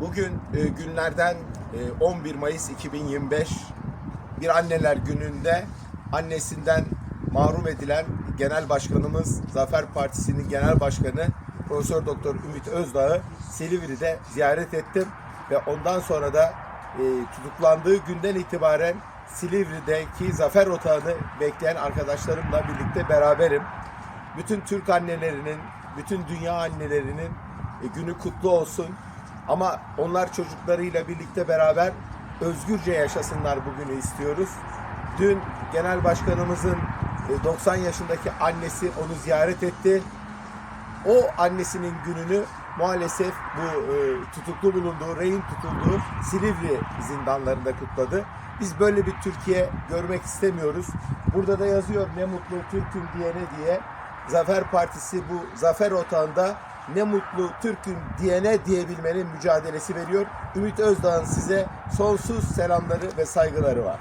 Bugün e, günlerden e, 11 Mayıs 2025 bir anneler gününde annesinden mahrum edilen Genel Başkanımız Zafer Partisi'nin Genel Başkanı Profesör Doktor Ümit Özdağ'ı Silivri'de ziyaret ettim ve ondan sonra da e, tutuklandığı günden itibaren Silivri'deki Zafer Otağı'nı bekleyen arkadaşlarımla birlikte beraberim. Bütün Türk annelerinin, bütün dünya annelerinin e, günü kutlu olsun. Ama onlar çocuklarıyla birlikte beraber özgürce yaşasınlar bugünü istiyoruz. Dün genel başkanımızın e, 90 yaşındaki annesi onu ziyaret etti. O annesinin gününü maalesef bu e, tutuklu bulunduğu, rehin tutulduğu Silivri zindanlarında kutladı. Biz böyle bir Türkiye görmek istemiyoruz. Burada da yazıyor ne mutlu Türk'üm diyene diye. Zafer Partisi bu zafer otağında ne mutlu Türk'üm diyene diyebilmenin mücadelesi veriyor. Ümit Özdağ'ın size sonsuz selamları ve saygıları var.